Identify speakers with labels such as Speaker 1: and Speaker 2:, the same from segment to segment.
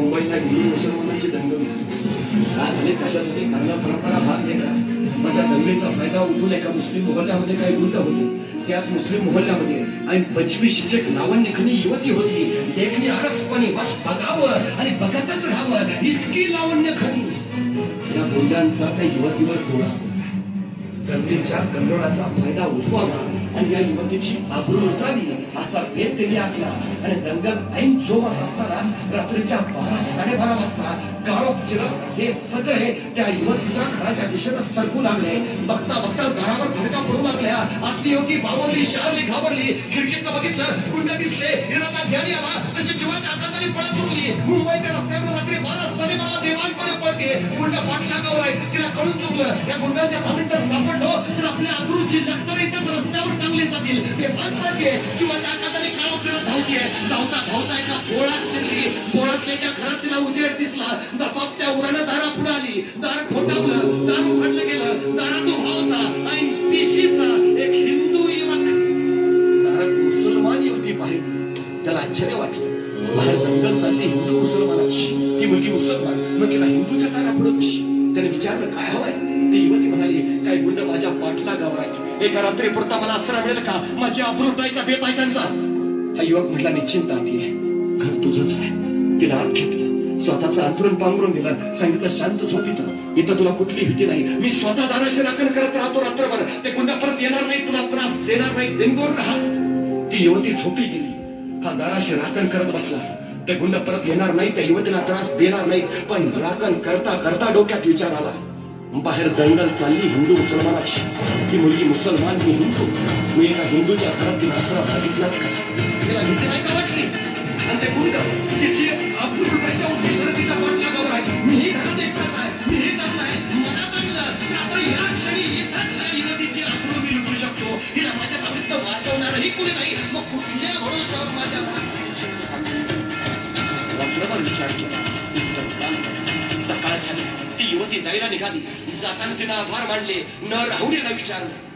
Speaker 1: मुंबईला हिंदू मुसलमानांची दंगल होती. काय झाले कशासाठी? कारण परंपरा भाग वेगळा. माझ्या दंगलीचा फायदा उठून एका मुस्लिम मोहल्ल्यामध्ये काही गुंड होते. त्याच मुस्लिम मोहल्ल्यामध्ये आणि पंचवीसशे लावण्यखनी युवती होती. देखणी आरसपणे बस बघावं आणि बघतच राहावं. इतकी लावण्यखनी या गुंडांचा त्या युवतीवर डोळा दंगलीच्या कंदोळाचा फायदा उठवावा. आणि या युवतीची आबरू उठावी असा भेद त्यांनी आखला आणि दंगल ऐन जोमात असताना रात्रीच्या बारा साडेबारा वाजता काळोख चिरप हे सगळे त्या युवतीच्या घराच्या दिशेनं सरकू लागले. बघता बघता घरावर धडका पडू लागल्या. आतली युवती बावरली शहरली घाबरली. खिडकीत बघितलं गुंड दिसले. हिराचा ध्यानी आला. तशी जीवाच्या आकांताने पळत सुटली मुंबईच्या रस्त्यावर रात्री बारा साडेबारा देव पळते गुंड पाठलागावर आहे. तिला कळून चुकलं. या गुंडाच्या भावनेत जर सापडलो. तर आपल्या अब्रूची लष्कर इथंच रस्त्यावर टांगले जातील. हे बंद पडते जीवाच्या आकांताने काळो फिरत धावतीये. धावता धावता एका पोळात शिरली. पोळात त्याच्या घरात तिला उजेड दिसला. दपाप त्या उरानं दारा पुढे आली. दार ठोठावलं. दार उघडलं गेलं. दारात उभा होता. आणि तिशीचा एक हिंदू युवक. दारात मुसलमान युवती पाहिली. त्याला आश्चर्य वाटलं. बाहेर दंगल चालली हिंदू मुसलमानाची. ती मुलगी मुसलमान. मग तिला हिंदूच्या दारा पुढे त्याने विचारलं काय हवंय? ती युवती म्हणाली काय गुंड माझ्या पाठलागावर आहे एका रात्री पुरता मला आसरा मिळेल का? माझी अभृतायचा बेत आहे त्यांचा. हा युवक म्हटला निश्चिंत आती आहे. घर तुझंच आहे. तिला आत घेतलं स्वतःचं अंतरून पांघरून दिलं. सांगितलं शांत झोपित इथं तुला कुठली भीती नाही. मी स्वतः दाराशी राखण करत राहतो रात्रभर. ते गुंड परत येणार नाही तुला त्रास देणार नाही बिनगोर राहा. ती युवती झोपी गेली. हा दाराशी राखण करत बसला. ते गुंड परत येणार नाही त्या युवतीला त्रास देणार नाही. पण राखण करता करता डोक्यात विचार आला. बाहेर दंगल चालली हिंदू मुसलमानाची. ती मुलगी मुसलमान मी हिंदू. मी एका हिंदूच्या घरात तिला आसरा मागितलाच कसा. तिला भीती नाही का वाटली? आणि ते गुंड तिची अपूर्वच्या उद्देशाने तिचा तिच्या पाठलागावर आहे मी ही घरात एकटाच आहे मी मीही करत आहे. मला आणलं की आपण या क्षणी इथंच या युवतीची अपूर्व मी लुटू शकतो. हिला माझ्या बाबतीत वाचवणारही कोणी नाही. मग कुठल्या भरोशावर माझ्या रात्रभर विचार केला. उत्तर मिळालं. सकाळ झाली. ती युवती जायला निघाली. जाताना तिला आभार मानले. न राहुरीला विचारलं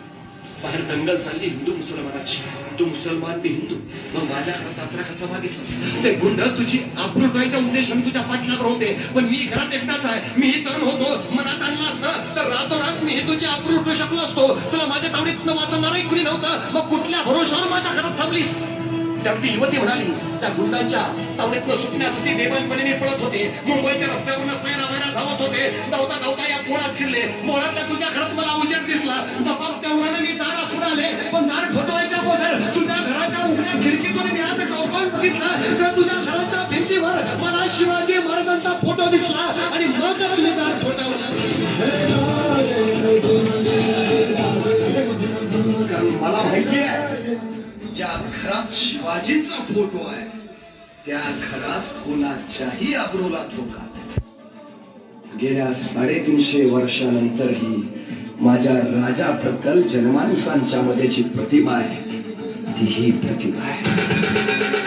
Speaker 1: बाहेर दंगल चालली. हिंदू मुसलमानाची. तू मुसलमान ते हिंदू. मग माझ्या घरात आसरा कसा मागितलास? ते गुंड तुझी आबरूटायचा उद्देश आणि तुझ्या पाठीला होते. पण मी घरात एकटाच आहे. मी ही तरुण होतो. मनात आणला असतं. तर रातोरात मी हे तुझी आबरू उठू शकलो असतो. तुला माझ्या तावडीत वाचवणारही कुणी नव्हतं. मग कुठल्या भरोशावर माझ्या घरात थांबलीस? त्या युवती म्हणाली त्या गुंडांच्या तावडीतनं सुटण्यासाठी देवाणपणे मी पळत होते. मुंबईच्या रस्त्यावर सैरा वैरा धावत होते. धावता धावता या पोळात शिरले. मोळातल्या तुझ्या घरात मला उजेड दिसला. दबाब त्या मी दारा आखून आले पण दार ठोठवायच्या अगोदर तुझ्या घराच्या उघड्या खिडकीतून मी आज बघितला. तर तुझ्या घराच्या भिंतीवर मला शिवाजी महाराजांचा फोटो दिसला. आणि मगच मी दार ज्या घरात शिवाजींचा फोटो आहे. त्या घरात कोणाच्याही अब्रोला धोका गेल्या साडेतीनशे वर्षानंतरही माझ्या राजाबद्दल जनमानसांच्या मध्ये जी प्रतिभा आहे. ती ही प्रतिभा आहे.